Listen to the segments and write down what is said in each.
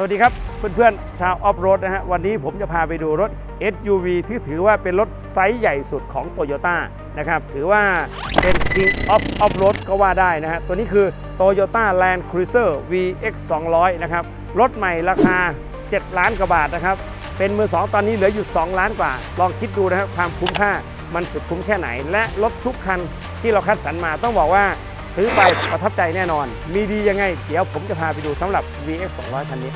สวัสดีครับเพื่อนๆชาวออฟโรดนะฮะวันนี้ผมจะพาไปดูรถ SUV ที่ถือว่าเป็นรถไซส์ใหญ่สุดของ Toyota นะครับถือว่าเป็น King of Off Road ก็ว่าได้นะฮะตัวนี้คือ Toyota Land Cruiser VX 200นะครับรถใหม่ราคา 7 ล้านกว่าบาทนะครับเป็นมือ 2 ตอนนี้เหลืออยู่ 2 ล้านกว่า ลองคิดดูนะครับความคุ้มค่ามันสุดคุ้มแค่ไหน และรถทุกคันที่เราคัดสรรมาต้องบอกว่าซื้อไปประทับใจแน่นอน มีดียังไง เดี๋ยวผมจะพาไปดูสำหรับ VX 200 คันนี้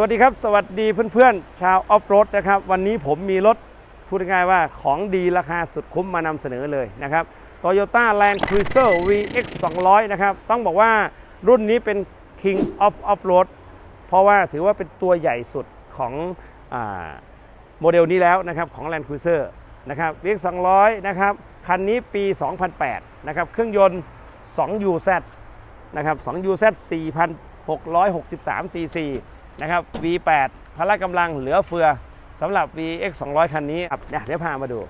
วัสดีครับ สวัสดีเพื่อนๆ ชาวออฟโรดนะครับ วันนี้ผมมีรถพูดง่ายว่าของดีราคาสุดคุ้มมานำเสนอเลยนะครับ Toyota Land Cruiser VX 200 นะครับ ต้องบอกว่ารุ่นนี้เป็น King of Off-Road เพราะว่าถือว่าเป็นตัวใหญ่สุดของอโมเดลนี้แล้วนะครับของ Land Cruiser นะครับ VX 200 นะครับ คันนี้ปี 2008 นะครับ เครื่องยนต์ 2UZ นะครับ 2UZ 4,663 cc นะครับ V8 พละกำลังเหลือเฟือสำหรับ VX 200 คันนี้ครับเนี่ยเดี๋ยวพามาดู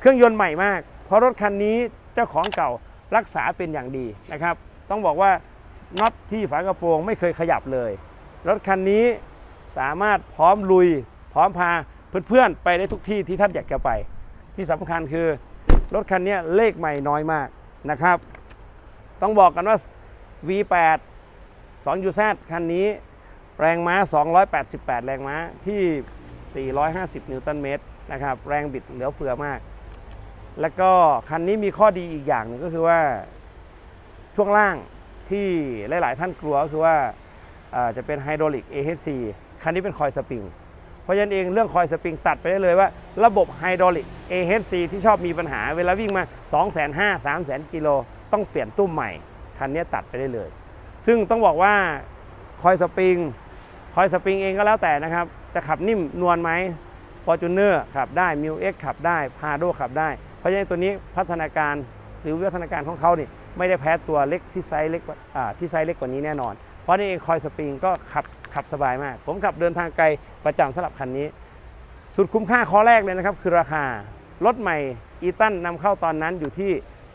เครื่องยนต์ใหม่มาก เพราะรถคันนี้เจ้าของเก่ารักษาเป็นอย่างดีนะครับ ต้องบอกว่าน็อตที่ฝากระโปรงไม่เคยขยับเลย รถคันนี้สามารถพร้อมลุย พร้อมพาเพื่อนๆ ไปได้ทุกที่ที่ท่านอยากจะไป ที่สำคัญคือรถคันนี้เลขใหม่น้อยมากนะครับ ต้องบอกกันว่า V8 2UZ คันนี้ แรงม้า 288 แรงม้าที่ 450 นิวตันเมตรนะครับ แรงบิดเหลือเฟือมาก แล้วก็คันนี้มีข้อดีอีกอย่างนึงก็คือว่าช่วงล่างที่หลาย ๆ ท่านกลัวก็คือว่าจะเป็นไฮดรอลิก AHC คันนี้เป็นคอยสปริง เพราะฉะนั้นเองเรื่องคอยสปริงตัดไปได้เลยว่า ระบบไฮดรอลิก AHC ที่ชอบมีปัญหาเวลาวิ่งมา 2 5 0 0 0 3 0 0 0กิโลต้องเปลี่ยนตุ้มใหม่ คันนี้ตัดไปได้เลย ซึ่งต้องบอกว่าคอยสปริง คอยสปริงเองก็แล้วแต่นะครับ จะขับนิ่มนวลไหม f o r t u n e r ขับได้มิวเอ็กขับได้พาโดขับได้ เพราะฉะนั้นตัวนี้พัฒนาการหรือวิวัฒนาการของเขานี่ไม่ได้แพ้ตัวเล็กที่ไซส์เล็กที่ไซส์เล็กกว่านี้แน่นอน เพราะนี่เองคอยสปริงก็ขับขับสบายมาก ผมขับเดินทางไกลประจำสำหรับคันนี้ สุดคุ้มค่าข้อแรกเลยนะครับ คือราคารถใหม่อีตันนำเข้าตอนนั้นอยู่ที่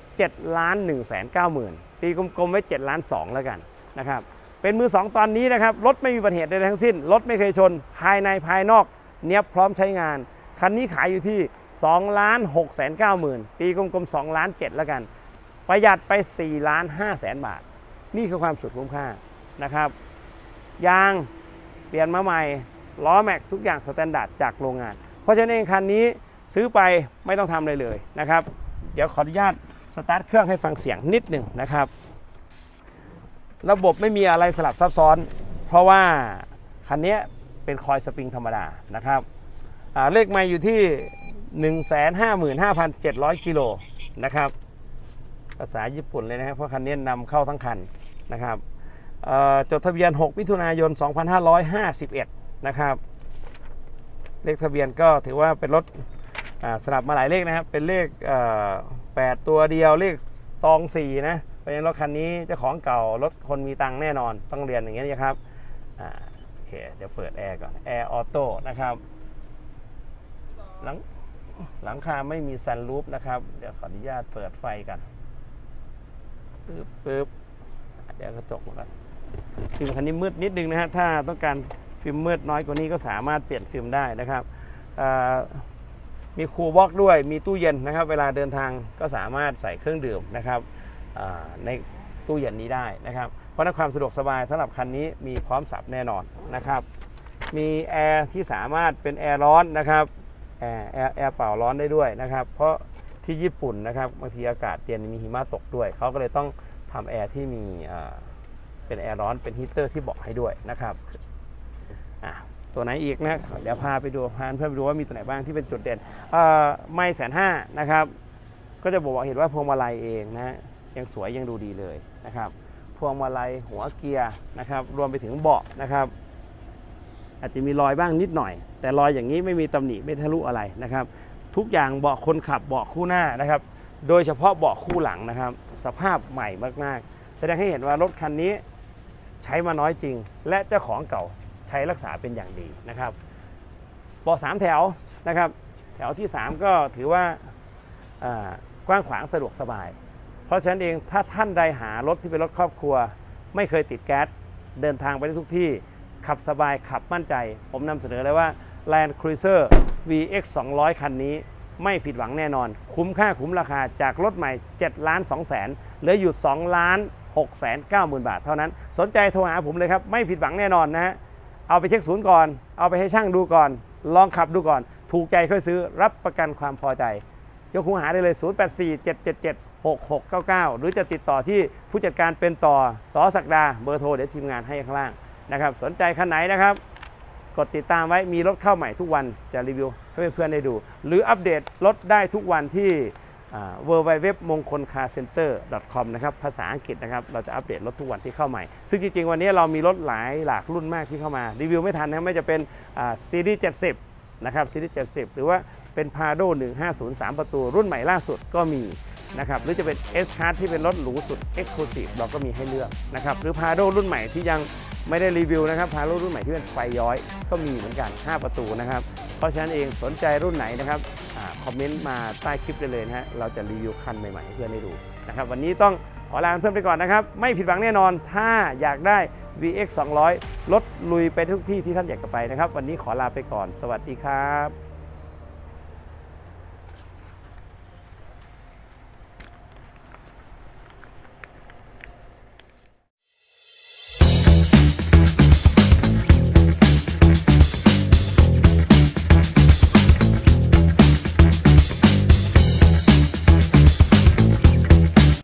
7ล้าน1แสน9หมื่นตีกลมๆไว้7ล้าน2แล้วกันนะครับ เป็นมือ 2 ตอนนี้นะครับ รถไม่มีอุบัติเหตุใดทั้งสิ้น รถไม่เคยชน ภายในภายนอก เนี้ยพร้อมใช้งาน คันนี้ขายอยู่ที่2ล้าน6แสน9หมื่นตีกลมๆ2ล้าน7แล้วกัน ประหยัดไป4ล้าน5แสนบาท นี่คือความสุดคุ้มค่านะครับ ยางเปลี่ยนมาใหม่ล้อแม็กทุกอย่างสแตนดาร์ดจากโรงงาน เพราะฉะนั้นเองคันนี้ซื้อไปไม่ต้องทำอะไรเลยนะครับ เดี๋ยวขออนุญาตสตาร์ทเครื่องให้ฟังเสียงนิดหนึ่งนะครับ ระบบไม่มีอะไรสลับซับซ้อน เพราะว่าคันนี้เป็นคอยสปริงธรรมดานะครับเลขไม่อยู่ที่ 155,700 กิโลนะครับภาษาญี่ปุ่นเลยนะครับเพราะคันนี้นำเข้าทั้งคันนะครับจดทะเบียน 6 มิถุนายน 2551 นะครับ เลขทะเบียนก็ถือว่าเป็นรถสลับมาหลายเลขนะครับ เป็นเลข 8 ตัวเดียวเลขตอง 4 นะ เพราะฉะนั้นรถคันนี้เจ้าของเก่ารถคนมีตังค์แน่นอนต้องเรียนอย่างนี้ยนะครับอ่าโอเคเดี๋ยวเปิดแอร์ก่อนแอร์ออโต้นะครับหลังหลังคาไม่มีซันรูฟนะครับ เดี๋ยวขออนุญาตเปิดไฟกันปึ๊บปึ๊บเดี๋ยวกระจกมากันฟิล์มคันนี้มืดนิดนึงนะฮะถ้าต้องการฟิล์มมืดน้อยกว่านี้ก็สามารถเปลี่ยนฟิล์มได้นะครับมีคูลบ็อกด้วยมีตู้เย็นนะครับ เวลาเดินทางก็สามารถใส่เครื่องดื่มนะครับ ในตู้เย็นนี้ได้นะครับ เพราะนั้นความสะดวกสบายสำหรับคันนี้มีพร้อมสับแน่นอนนะครับ มีแอร์ที่สามารถเป็นแอร์ร้อนนะครับแอร์แอร์แอร์เป่าร้อนได้ด้วยนะครับ เพราะที่ญี่ปุ่นนะครับบางทีอากาศเย็นมีหิมะตกด้วย เขาก็เลยต้องทำแอร์ที่มีเป็นแอร์ร้อนเป็นฮีเตอร์ที่เบอกให้ด้วยนะครับตัวไหนอีกนะเดี๋ยวพาไปดูพาเพื่อนไปดูว่ามีตัวไหนบ้างที่เป็นจุดเด่นไม่แสนห้านะครับ ก็จะบอกว่าเห็นว่าพวงมาลัยเองนะ ยังสวยยังดูดีเลยนะครับพวงมาลัยหัวเกียร์นะครับรวมไปถึงเบาะนะครับ อาจจะมีรอยบ้างนิดหน่อย แต่รอยอย่างนี้ไม่มีตำหนิไม่ทะลุอะไรนะครับ ทุกอย่างเบาะคนขับเบาะคู่หน้านะครับ โดยเฉพาะเบาะคู่หลังนะครับ สภาพใหม่มากๆ แสดงให้เห็นว่ารถคันนี้ใช้มาน้อยจริง และเจ้าของเก่าใช้รักษาเป็นอย่างดีนะครับเบาะสามแถวนะครับ แถวที่ 3 ก็ถือว่ากว้างขวางสะดวกสบาย ราะฉะนั้นเองถ้าท่านใดหารถที่เป็นรถครอบครัว ไม่เคยติดแก๊สเดินทางไปได้ทุกที่ ขับสบายขับมั่นใจ ผมนำเสนอเลยว่า Land Cruiser VX 200 คันนี้ ไม่ผิดหวังแน่นอน คุ้มค่าคุ้มราคาจากรถใหม่7ล้าน2แสนเหลืออยู่2ล้าน6แสน9หมื่นบาทเท่านั้น สนใจโทรหาผมเลยครับ ไม่ผิดหวังแน่นอนนะฮะเอาไปเช็คศูนย์ก่อน เอาไปให้ช่างดูก่อน ลองขับดูก่อน ถูกใจค่อยซื้อรับประกันความพอใจ ยกหูหาได้เลย 6699 หรือจะติดต่อที่ผู้จัดการเป็นต่อสอศักดาเบอร์โทรเดี๋ยวทีมงานให้ข้างล่างนะครับสนใจคันไหนนะครับ กดติดตามไว้มีรถเข้าใหม่ทุกวันจะรีวิวให้เพื่อนๆได้ดู หรืออัปเดตรถได้ทุกวันที่ w w w มงคลคาร์เซ็นเตอร์ com นะครับภาษาอังกฤษนะครับเราจะอัปเดตรถทุกวันที่เข้าใหม่ ซึ่งจริงๆ วันนี้เรามีรถหลายหลากรุ่นมากที่เข้ามา รีวิวไม่ทันนะไม่จะเป็นซีรีส์70 นะครับซีรีส์70 หรือว่าเป็น Prado 1503 ประตูรุ่นใหม่ล่าสุดก็มีนะครับหรือจะเป็น S Class ที่เป็นรถหรูสุด Exclusive เราก็มีให้เลือกนะครับหรือ Prado รุ่นใหม่ที่ยังไม่ได้รีวิวนะครับ Prado รุ่นใหม่ที่เป็นไฟย้อยก็มีเหมือนกัน 5 ประตูนะครับเพราะฉะนั้นเองสนใจรุ่นไหนนะครับอคอมเมนต์มาใต้คลิปได้เลยนะฮะเราจะรีวิวคันใหม่ๆให้เพื่อนได้ดูนะครับวันนี้ต้องขอลาเพื่อนไปก่อนนะครับ ไม่ผิดหวังแน่นอนถ้าอยากได้ VX 200 รถลุยไปทุกที่ที่ท่านอยากจะไปนะครับ วันนี้ขอลาไปก่อน สวัสดีครับ